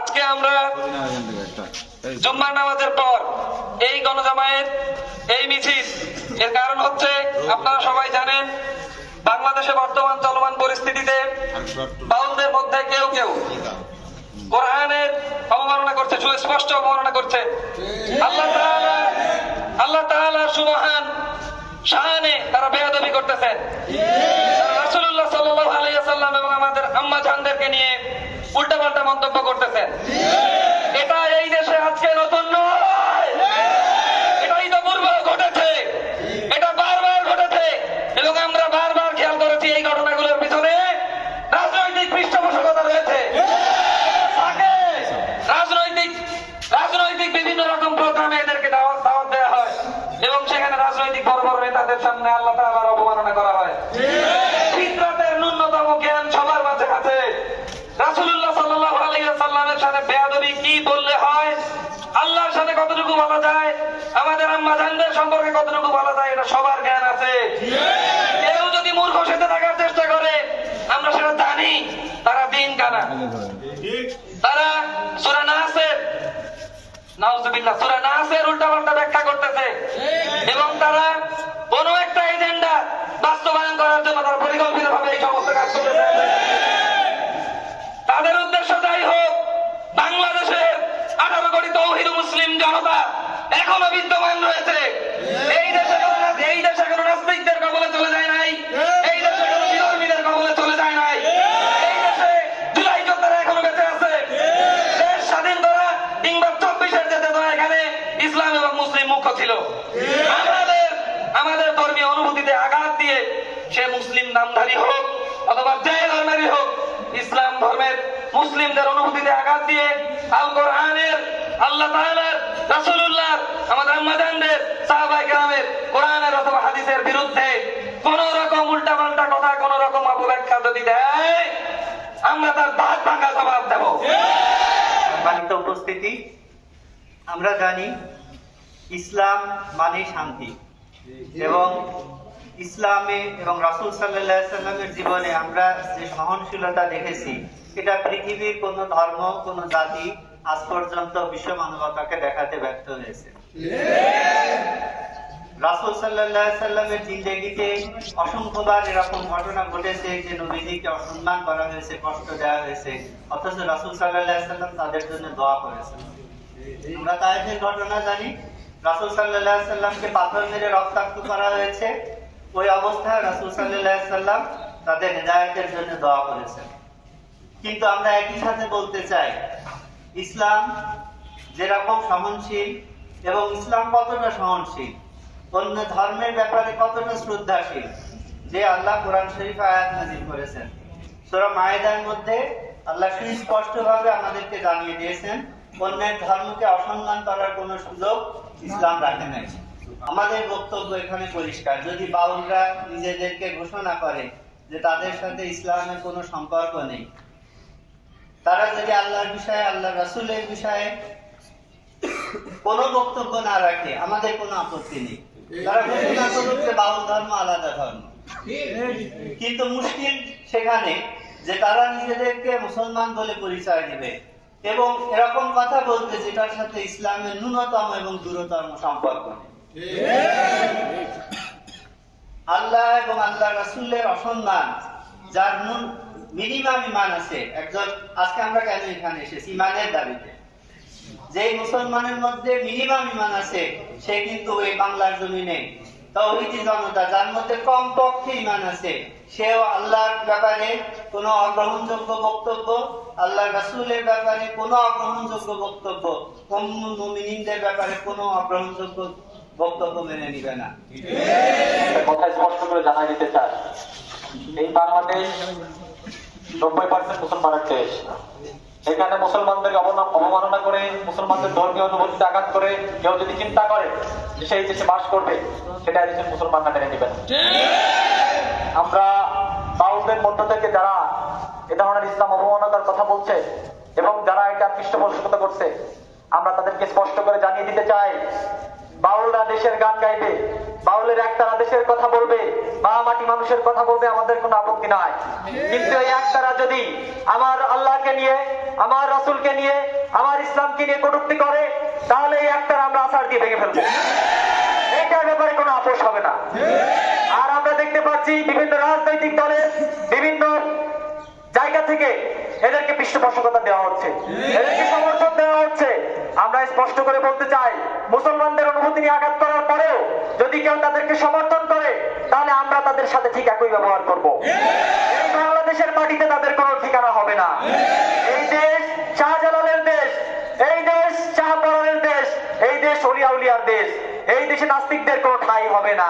আজকে আমরা জুম্মার নামাজের পর এই গণজামায়েত এই মিছিল, এর কারণ হচ্ছে আপনারা সবাই জানেন, বাংলাদেশে বর্তমান চলমান পরিস্থিতিতে বাউলদের মধ্যে কেউ কেউ কোরআনের অবমাননা করছে, সুস্পষ্ট অবমাননা করছে। আল্লাহ আল্লাহ তাআলা সুবহান শাহানে তারা বেয়াদবি করতেছেন। রাসূলুল্লাহ সাল্লাল্লাহু আলাইহি ওয়াসাল্লাম এবং আমাদের আম্মা জানদেরকে নিয়ে উল্টাপাল্টা মন্তব্য করতেছেন। এটা এই দেশে আজকে নতুন নয়। এটা ইতিপূর্বে ঘটেছে। এটা বারবার ঘটেছে। এবং আমরা বারবার খেয়াল করেছি এই ঘটনাগুলোর পিছনে রাজনৈতিক পৃষ্ঠপোষকতা রয়েছে। রাজনৈতিক রাজনৈতিক বিভিন্ন রকম প্রোগ্রামে এদেরকে দাওয়াত দেওয়া হয়। এবং সেখানে রাজনৈতিক বড় নেতাদের সামনে আল্লাহ তাআলার কতটুকু বলা যায়? আমাদের আম্মা জানদের সম্পর্কে কতটুকু বলা যায়, এটা সবার জ্ঞান আছে। কেউ যদি মূর্খ সেতে থাকার চেষ্টা করে, আমরা সেটা জানি, তারা দিন কানা। তারা সূরা ব্যাখ্যা করতেছে। এবং তারা কোন একটা এজেন্ডা বাস্তবায়ন করার জন্য তারা পরিকল্পিতভাবে এই সমস্ত কাজ করতেছে তাদের উদ্দেশ্য যাই হোক বাংলাদেশের আঠারো কোটি তৌহিদ মুসলিম জনতা এখনও বিদ্যমান রয়েছে। এই দেশে এই দেশে কোনো নাস্তিকদের কবলে চলে যায় নাই। এই দেশে কোনো বিধর্মীদের কবলে চলে যায় নাই। এই দেশে জুলাই এখনও বেঁচে আছে। দেশ স্বাধীন কিংবা চব্বিশের যেতে এখানে ইসলাম এবং মুসলিম মুখ্য ছিল। আমাদের আমাদের ধর্মীয় অনুভূতিতে আঘাত দিয়ে সে মুসলিম নামধারী হোক অথবা যে ধর্মেরই হোক, ইসলাম ধর্মের মুসলিমদের অনুভূতিতে আঘাত দিয়ে আল কোরআনের, আল্লাহ তাআলার কোরআনের অথবা হাদিসের বিরুদ্ধে কোন রকম উল্টাপাল্টা কথা, কোন রকম অপব্যাখ্যা যদি দেয়, আমরা তার দাঁত ভাঙা জবাব দেব। উপস্থিতি, আমরা জানি ইসলাম মানে শান্তি। এবং ইসলামে এবং রাসুল সাল্লামের জীবনে আমরা যে সহনশীলতা দেখেছি, এটা পৃথিবীর কোন ধর্ম, কোন জাতি আজ পর্যন্ত বিশ্ব মানবতাকে দেখাতে ব্যর্থ হয়েছে। রাসূল আলাইহি সাল্লামের জিন্দেগিতে অসংখ্যবার এরকম ঘটনা ঘটেছে যে নবীজিকে অসম্মান করা হয়েছে, কষ্ট দেওয়া হয়েছে। অথচ রাসূল আলাইহি সাল্লাম তাদের জন্য দোয়া করেছেন। আমরা তাইফের ঘটনা জানি। রাসূল আলাইহি সাল্লামকে পাথর মেরে রক্তাক্ত করা হয়েছে। ওই অবস্থায় রাসূল আলাইহি সাল্লাম তাদের হেদায়েতের জন্য দোয়া করেছেন। কিন্তু আমরা একই সাথে বলতে চাই, ইসলাম যেরকম সহনশীল এবং ইসলাম কতটা সহনশীল? অন্য ধর্মের ব্যাপারে কতটা শ্রদ্ধাশীল? যে আল্লাহ কোরআন শরীফ আয়াত নাজিল করেছেন। সূরা মায়েদার মধ্যে আল্লাহ সুস্পষ্টভাবে আমাদেরকে জানিয়ে দিয়েছেন, অন্যের ধর্মকে অসম্মান করার কোনো সুযোগ ইসলাম রাখে নাই। আমাদের বক্তব্য এখানে পরিষ্কার। যদি বাউলরা নিজেদেরকে ঘোষণা করে যে তাদের সাথে ইসলামের কোনো সম্পর্ক নেই, তারা যদি আল্লাহর বিষয়ে আল্লাহ রাসূলের বিষয়ে কোনো বক্তব্য না রাখে আমাদের কোনো আপত্তি নেই। তারা ঘোষণা করুক যে বাউল ধর্ম আলাদা ধর্ম। কিন্তু মুশকিল সেখানে যে তারা নিজেদেরকে মুসলমান বলে পরিচয় দিবে এবং এরকম কথা বলতে যেটার সাথে ইসলামের ন্যূনতম এবং দূরতম সম্পর্ক নেই। আল্লাহ এবং আল্লাহ রাসুলের অসম্মান যার মিনিমাম ইমান আছে। একজন আজকে আমরা কেন এখানে এসেছি? ইমানের দাবিতে। যে মুসলমানের মধ্যে মিনিমাম ইমান আছে, সে কিন্তু এই বাংলার জমিনে। তৌহিদি জনতা, যার মধ্যে কম পক্ষে ইমান আছে, সেও আল্লাহর ব্যাপারে কোনো অগ্রহণযোগ্য বক্তব্য আল্লাহ রাসূলের ব্যাপারে কোনো অগ্রহণযোগ্য বক্তব্য মুমিনদের ব্যাপারে কোনো অগ্রহণযোগ্য বক্তব্য মেনে নিবে না। কথা স্পষ্ট করে জানাই দিতে চাই। এই বাংলাদেশ নব্বই পার্সেন্ট মুসলমানের দেশ। এখানে মুসলমানদের অবমাননা করে, মুসলমানদের ধর্মীয় অনুভূতিতে আঘাত করে, কেউ যদি চিন্তা করে যে সেই দেশে বাস করবে সেটা দেশের মুসলমানরা মেনে নেবেন আমরা বাউলদের মধ্য থেকে যারা এ ধরনের ইসলাম অবমাননার কথা বলছে এবং যারা এটা পৃষ্ঠপোষকতা করছে, আমরা তাদেরকে স্পষ্ট করে জানিয়ে দিতে চাই বাউলরা দেশের গান গাইবে, বাউলের একতারা দেশের কথা বলবে বা মাটি মানুষের কথা বলবে, আমাদের কোনো আপত্তি নাই। কিন্তু এই একতারা যদি আমার আল্লাহকে নিয়ে, আমার রসুলকে নিয়ে, আমার ইসলামকে নিয়ে কটুক্তি করে, তাহলে এই একতারা আমরা আসার দিয়ে ভেঙে ফেলব। এটার ব্যাপারে কোনো আপোষ হবে না। আর আমরা দেখতে পাচ্ছি বিভিন্ন রাজনৈতিক দলের বিভিন্ন জায়গা থেকে এদেরকে পৃষ্ঠপোষকতা দেওয়া হচ্ছে। এদেরকে আমরা স্পষ্ট করে বলতে চাই, মুসলমানদের অনুভূতি নিয়ে আঘাত করার পরেও যদি কেউ তাদেরকে সমর্থন করে, তাহলে আমরা তাদের সাথে ঠিক একই ব্যবহার করব। এই বাংলাদেশের মাটিতে তাদের কোনো ঠিকানা হবে না। এই দেশ শাহজালালের দেশ, এই দেশ শাহপরানের দেশ, এই দেশ অলিয়া উলিয়ার দেশ, এই দেশে নাস্তিকদের কোনো ঠাঁই হবে না।